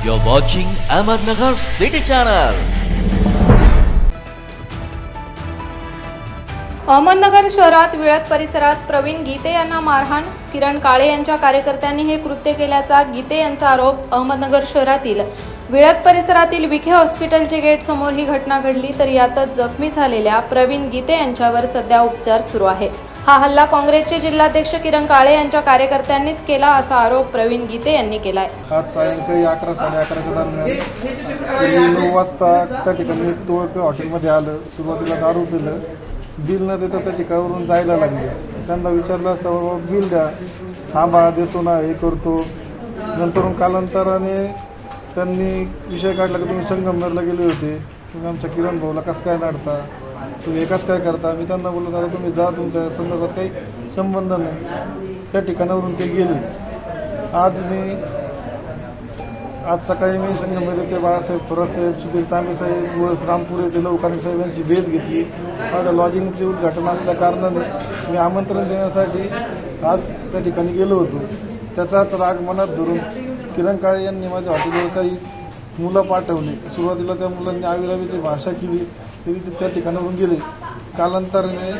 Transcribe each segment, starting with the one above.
You're watching Ahmednagar City Channel. Ahmednagar शहरात विळत परिसरात प्रवीण गीते यांना मारहाण किरण काळे यांच्या कार्यकर्त्यांनी हे कृत्य केल्याचा गीते यांचा आरोप अहमदनगर शहरातील विळत परिसरातील विखे हॉस्पिटलचे गेट समोर ही घटना घडली तर यातच जखमी झालेल्या प्रवीण गीते यांच्यावर सध्या उपचार सुरू आहे. हा हल्ला काँग्रेसचे जिल्हाध्यक्ष किरण काळे यांच्या कार्यकर्त्यांनीच केला असा आरोप प्रवीण गीते यांनी केलाय. आज सायंकाळी अकरा साडे अकराच्या दरम्यान नऊ वाजता त्या ठिकाणी तो हॉटेलमध्ये आलं सुरुवातीला दारू पिलं बिल न देता त्या ठिकाणावरून जायला लागले. त्यांना विचारलं असता बाबा बिल द्या थांबा देतो ना हे करतो. नंतरून कालांतराने त्यांनी विषय काढला की तुम्ही संगमनेरला गेले होते. तुम्ही आमच्या किरण भाऊला कसं काय नाडता तुम्ही एकाच काय करता? मी त्यांना बोललो दादा तुम्ही जा तुमच्या संदर्भात काही संबंध नाही. त्या ठिकाणावरून ते गेले. आज मी आज सकाळी मी संगमनेर येथे बाळासाहेब थोरात साहेब सुधीर तांबे साहेब व रामपूर येथे लवकानी साहेब यांची भेट घेतली. माझ्या लॉजिंगचे उद्घाटन असल्या कारणाने मी आमंत्रण देण्यासाठी आज त्या ठिकाणी गेलो होतो. त्याचाच राग मनात धरून किरण काळे यांनी माझ्या हॉटेलवर काही मुलं पाठवली. सुरुवातीला त्या मुलांनी आविरावीची भाषा केली तरी ते त्या ठिकाणावरून गेले. कालांतराने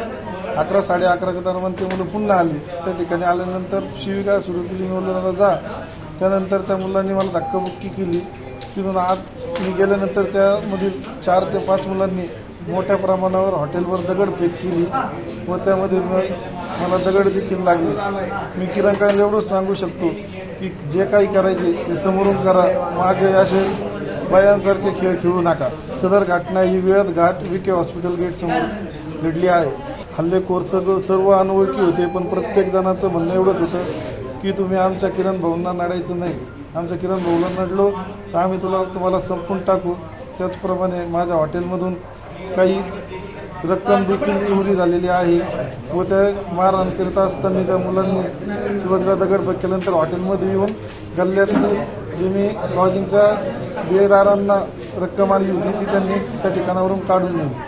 अकरा साडे अकराच्या दरम्यान ते मुलं पुन्हा आले. त्या ठिकाणी आल्यानंतर शिविका सुरू केली मी बोललो दादा जा. त्यानंतर त्या मुलांनी मला धक्काबुक्की केली. तिथून आत मी गेल्यानंतर त्यामधील चार ते पाच मुलांनी मोठ्या प्रमाणावर हॉटेलवर दगडफेक केली. व त्यामध्ये मला दगड देखील लागले. मी किरण एवढंच सांगू शकतो की जे काही करायचे ते समोरून करा. मागे असे बायांसारखे खेळ खेळू नका. सदर घटना ही वेळात घाट विके हॉस्पिटल गेट समोर घडली आहे. हल्लेखोर सर्व सर्व अनोळखी होते पण प्रत्येक जणाचं म्हणणं एवढंच होतं की तुम्ही आमच्या किरण भाऊंना नडायचं नाही. आमच्या किरण भाऊला नडलो तर आम्ही तुला तुम्हाला संपून टाकू. त्याचप्रमाणे माझ्या हॉटेलमधून काही रक्कम देखील चोरी झालेली आहे. व ते मारहाण करत असताना त्या मुलांनी सुरुवातीला दगडफेक केल्यानंतर हॉटेलमध्ये येऊन गल्ल्यातली जी मी लॉजिंगच्या देदारांना रक्कम आणली होती ती त्यांनी त्या ठिकाणावरून काढून नेली.